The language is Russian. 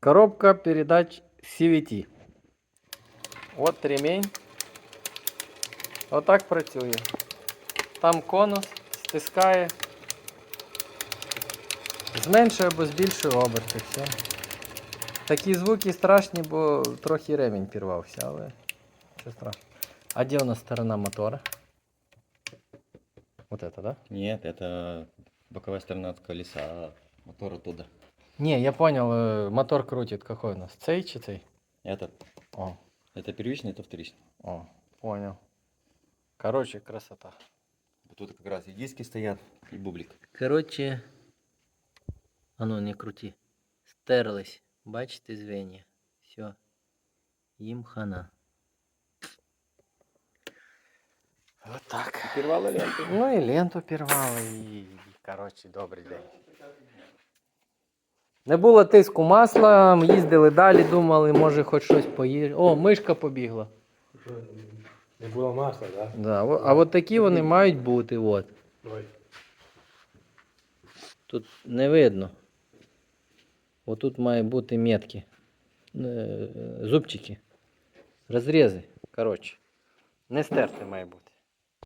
Коробка передач CVT. От ремень. Отак працює. Там конус стискає. Зменшує або збільшує оберти. Все. Такі звуки страшні, бо трохи ремінь пірвався, але що страшно. А де у нас сторона мотора? Вот это, да? Нет, это боковая сторона от колеса, а мотор оттуда. Не, я понял, э, мотор крутит какой у нас? Цей чи цей? Это, О, это первичный, это вторичный. о, понял. Короче, красота. Вот тут как раз и диски стоят, и бублик. Короче, а ну не крути. Стерлись. Бачите звенья. Все. Їм хана. Вот так. Первала ленту. Ну і ленту пірвали, і, коротше, добрий день. Не було тиску масла, ми їздили далі, думали, може хоч щось поїде. О, мишка побігла. Не було масла, так? Да, о- а от такі вони мають бути. От. Тут не видно. Отут має бути метки. Е, Зубчики. Розрізи. Коротше. Не стерти має бути.